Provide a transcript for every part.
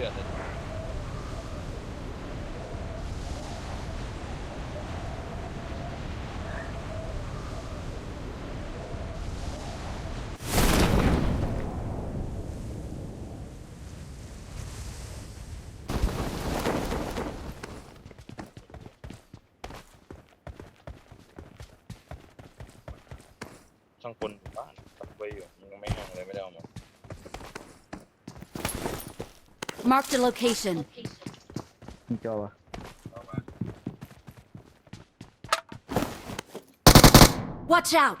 ชื่อเลยช่างคนบ้านตัดไว้อยู่ยังไม่แห้งเลยไม่ได้เอามา Marked a location. มีจอวะ Watch out!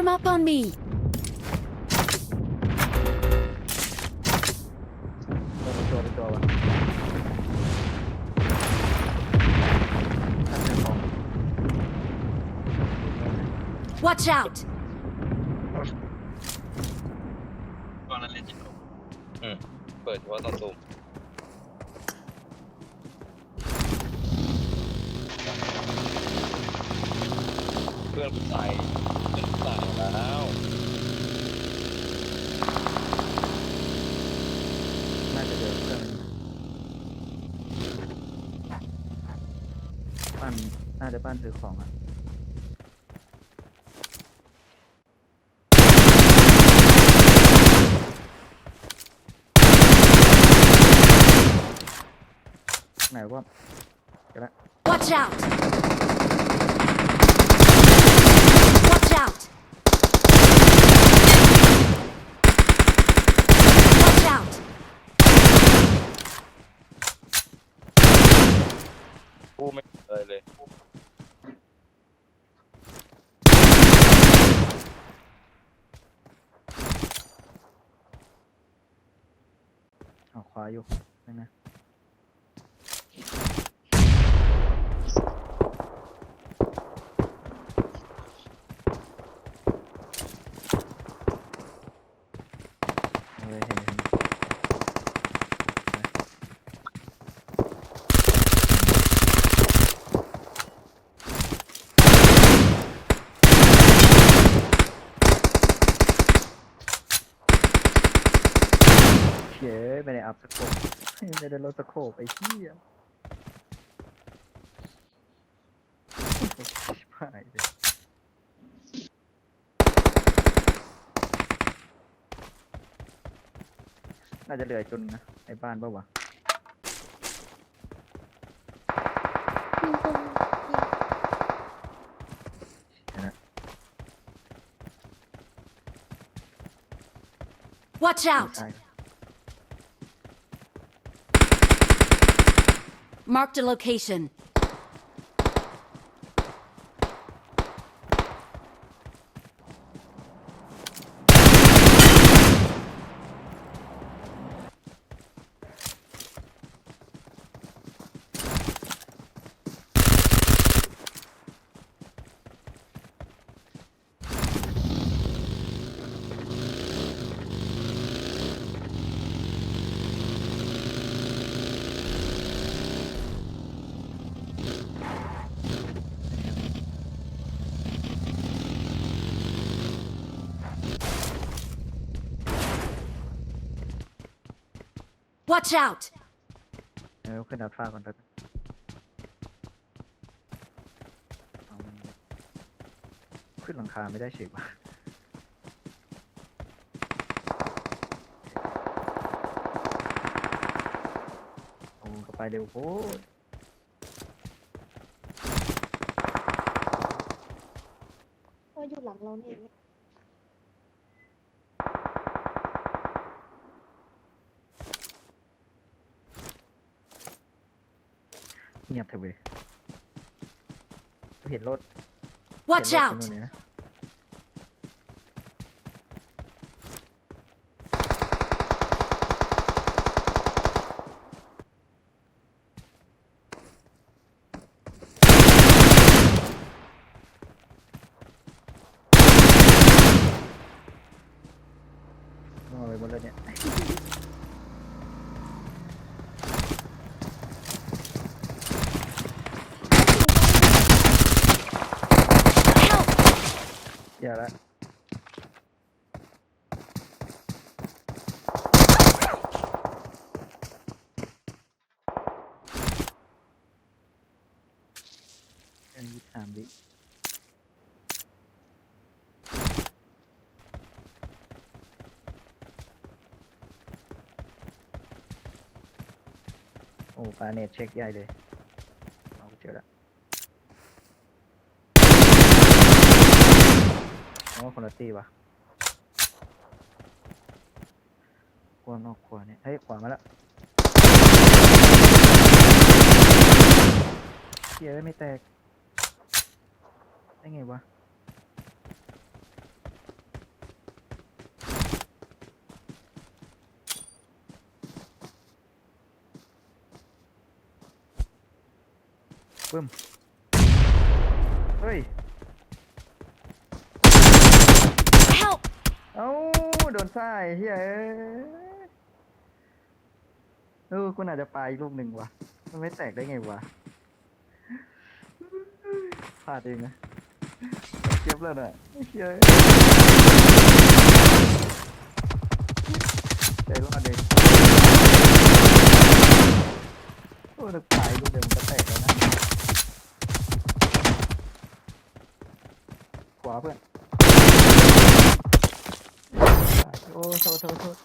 Form up on me. จอเป็นจอเป็นจอวะนั่นเป็นของ Watch out! ตอนนั้นเล่นจิตตกอืมเปิดเฉพาะตอนซูมเพื่อนผู้ชาย เพื่อนผู้ชายแล้วน่าจะเดินเครื่องบ้านน่าจะบ้านซื้อของอะไหนว่า Watch out! Watch out! Watch out! กูไม่เลยเลย เอาขวาอยู่นั่นนะเอาเลยเห็นเห็น เย้ไม่ได้อัพสโคปไม่ได้ลดสโคปไอ้เหี้ยชิบหายเลยน่าจะเหลือจนนะไอ้บ้านเปล่าวะเห็นนะ Watch อยู่ out! ใ Marked a location. Watch out! เออขึ้นดาดฟ้าก่อนแล้วกันเอามันขึ้นหลังคาไม่ได้เฉยวะโอ้ก็ไปเร็วโคตรก็อยู่หลังเรานี่เอง เงียบเถอะเว้ยเห็นรถ Watch เห็นรถ out! ตรงนู้นเนี่ยนะมั่วไปหมดเลยเนี่ย อย่าละอันนี้สามวิโอ้ปาเน็ตเช็คใหญ่เลยเอาเจอละ อ๋อคนละตีวะขวานอกขวาเนี่ยเฮ้ยขวามาแล้วเฮียไม่แตก ได้ไงวะปึ้ม เฮ้ย Help! เอ้า โดนซ้ายเฮ้ยเอ้ยเอคุณอาจจะปลูกหนึ่งวะมันไม่แตกได้ไงวะพลาดเองนะเจ็บแล้วน่ะเฮ้ยใจรอดเองโอ้ถ้าปาอีกลูกเดียวมันก็แตกแล้วนะขวาเพื่อน โอ้โทษโทษโทษ